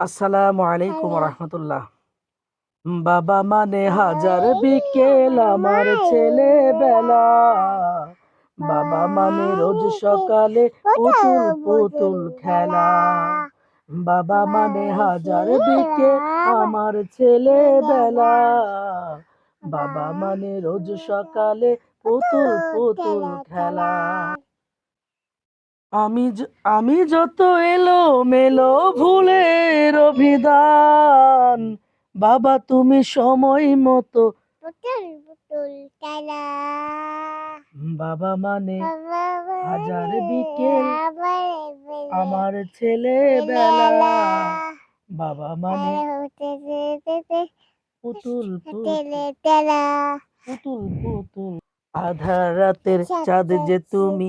আসসালামু আলাইকুম রহমতুল্লাহ। বাবা মানে হাজার বিকেল আমার ছেলেবেলা। বাবা মানে রোজ সকালে পুতুল পুতুল খেলা। বাবা মানে হাজার বিকেল আমার ছেলেবেলা। বাবা মানে রোজ সকালে পুতুল পুতুল খেলা। আমি আমি যত এলো মেলো ভুলের অভিধান বাবা তুমি সময় মতো পুতুল বাবা মানে হাজার বিকেল আমার ছেলেবেলা বেলা। বাবা মানে পুতুল পুতুল। পুতুল পুতুল। আধার রাতের চাঁদ যে তুমি